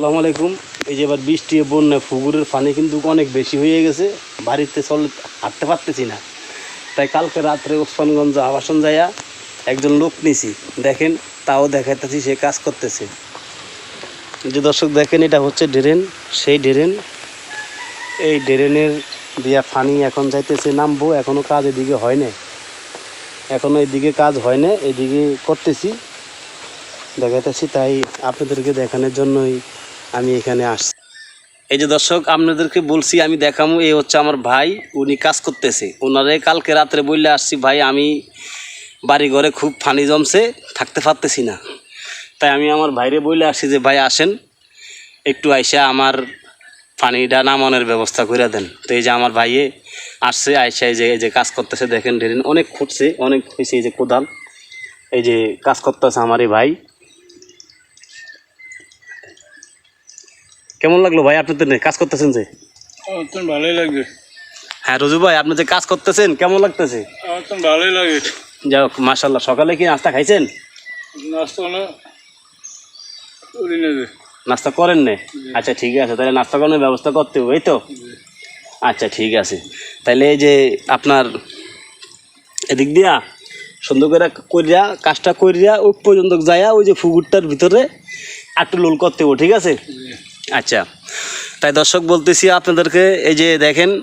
আসসালামু আলাইকুম। এই যে এবার বৃষ্টি বন্যা পুকুরের পানি কিন্তু অনেক বেশি হয়ে গেছে। বাড়িতে চল, হাঁটতে পারতেছি না। তাই কালকে রাত্রে ওসমানগঞ্জ আবাসন যাইয়া একজন লোক নিছি। দেখেন, তাও দেখাইতেছি, সে কাজ করতেছে। যে দর্শক, দেখেন, এটা হচ্ছে ড্রেন। সেই ড্রেন, এই ড্রেনের দিয়া পানি এখন যাইতেছে, নামবো। এখনও কাজ এদিকে হয় না এখনও এদিকে কাজ হয় না এদিকে করতেছি। দেখাইতেছি, তাই আপনাদেরকে দেখানোর জন্যই আমি এখানে আসছি। এই যে দর্শক, আপনাদেরকে বলছি, আমি দেখামু এই হচ্ছে আমার ভাই, উনি কাজ করতেছে। ওনারে কালকে রাত্রে বললে আসছি, ভাই, আমি বাড়ি ঘরে খুব ফানি জমছে, থাকতে পারতেছি না। তাই আমি আমার ভাইরে বলে আসছি যে, ভাই, আসেন, একটু আইসা আমার পানিটা নামানোর ব্যবস্থা করে দেন। তো এই যে আমার ভাইয়ে আসছে, আইসা এই যে এই যে কাজ করতেছে, দেখেন ডেরিন অনেক খুঁটছে অনেক হয়েছে এই যে কোদাল। এই যে কাজ করতেছে আমার এই ভাই। কেমন লাগল ভাই আপনাদের নিয়ে? কাজ করতেছেন যে? ভালোই লাগবে হ্যাঁ রজু ভাই আপনি যে কাজ করতেছেন কেমন লাগতেছে? আমার তো ভালোই লাগে। যাই হোক মাসাল্লাহ সকালে কি নাস্তা খাইছেন? নাস্তা করেন নে? আচ্ছা ঠিক আছে। তাহলে নাস্তা করানোর ব্যবস্থা করতে হবে এই তো? আচ্ছা ঠিক আছে। তাহলে এই যে আপনার এদিক দিয়া সুন্দর করে করিয়া কাজটা করিয়া ওই পর্যন্ত যাইয়া ওই যে ফুগুরটার ভিতরে একটু লোল করতে হবে ঠিক আছে? আচ্ছা। তাই দর্শক, বলতেছি আপনাদেরকে, এই যে দেখেন,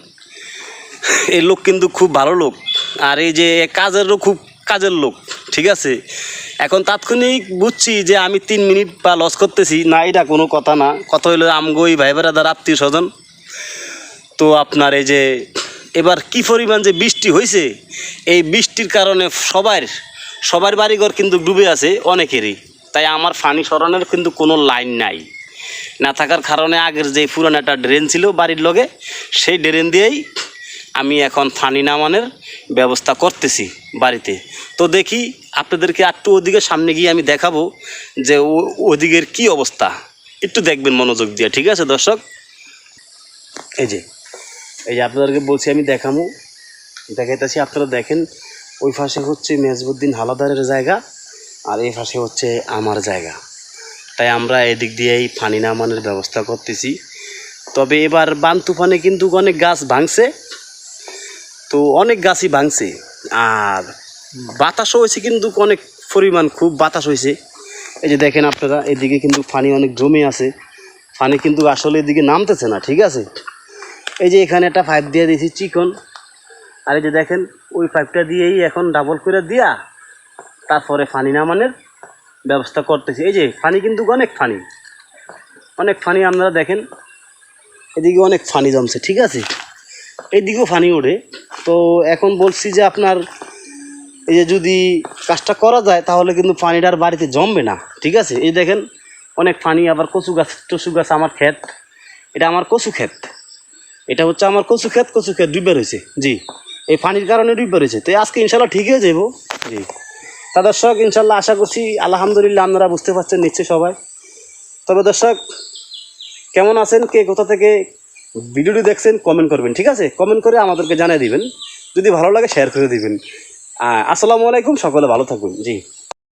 এই লোক কিন্তু খুব ভালো লোক। আর এই যে কাজেরও খুব কাজের লোক, ঠিক আছে? এখন তাৎক্ষণিক বুঝছি যে আমি তিন মিনিট বা লস করতেছি। না, এটা কোনো কথা না। কথা হইল আমগো এই ভাই বেড়াদার আত্মীয় স্বজন। তো আপনার এই যে, এবার কি পরিমাণ যে বৃষ্টি হয়েছে এই বৃষ্টির কারণে সবার সবার বাড়িঘর কিন্তু ডুবে আছে অনেকেরই। তাই আমার ফানি সরানোর কিন্তু কোনো লাইন নাই। না থাকার কারণে আগের যে পুরানো একটা ড্রেন ছিল বাড়ির লগে, সেই ড্রেন দিয়েই আমি এখন ফানি নামানোর ব্যবস্থা করতেছি বাড়িতে। তো দেখি আপনাদেরকে একটু ওদিকে সামনে গিয়ে আমি দেখাবো যে ওদিকের কি অবস্থা। একটু দেখবেন মনোযোগ দিয়ে, ঠিক আছে দর্শক? এই যে এই যে আপনাদেরকে বলছি আমি দেখামু। দেখাইতেছি, আপনারা দেখেন, ওই পাশে হচ্ছে মেজবুদ্দিন হালাদারের জায়গা আর এই পাশে হচ্ছে আমার জায়গা। তাই আমরা এদিক দিয়েই পানি নামানোর ব্যবস্থা করতেছি। তবে এবার বান তুফানে কিন্তু অনেক গাছ ভাঙছে। তো অনেক গাছই ভাঙছে। আর বাতাসও হয়েছে কিন্তু অনেক পরিমাণ, খুব বাতাস হয়েছে। এই যে দেখেন আপনারা, এদিকে কিন্তু পানি অনেক জমে আছে। পানি কিন্তু আসলে এদিকে নামতেছে না, ঠিক আছে? এই যে এখানে একটা পাইপ দিয়ে দিয়েছি চিকন। আর এই যে দেখেন, ওই পাইপটা দিয়েই এখন ডাবল করে দিয়া তারপরে পানি নামানোর ব্যবস্থা করতেছি। এই যে পানি কিন্তু অনেক ফানি। অনেক ফানি আপনারা দেখেন। এদিকে অনেক পানি জমছে, ঠিক আছে? এইদিকেও ফানি ওঠে। তো এখন বলছি যে আপনার এই যে যদি কাজটা করা যায়, তাহলে কিন্তু পানিটার বাড়িতে জমবে না, ঠিক আছে? এই দেখেন, অনেক পানি আবার কচু গাছ, টসু গাছ আমার ক্ষেত। এটা আমার কচু ক্ষেত। এটা হচ্ছে আমার কচু ক্ষেত কচু ক্ষেত ডুবে রয়েছে। জি, এই পানির কারণে ডুবে রয়েছে। তো আজকে ইনশাল্লাহ ঠিক হয়ে যাব জি। তা দর্শক, ইনশাল্লাহ আশা করছি, আলহামদুলিল্লাহ আপনারা বুঝতে পারছেন নিশ্চয়ই সবাই। তবে দর্শক, কেমন আছেন? কে কোথা থেকে ভিডিওটি দেখছেন কমেন্ট করবেন, ঠিক আছে? কমেন্ট করে আমাদেরকে জানিয়ে দিবেন। যদি ভালো লাগে শেয়ার করে দিবেন। আসসালামু আলাইকুম, সকলে ভালো থাকুন। জি।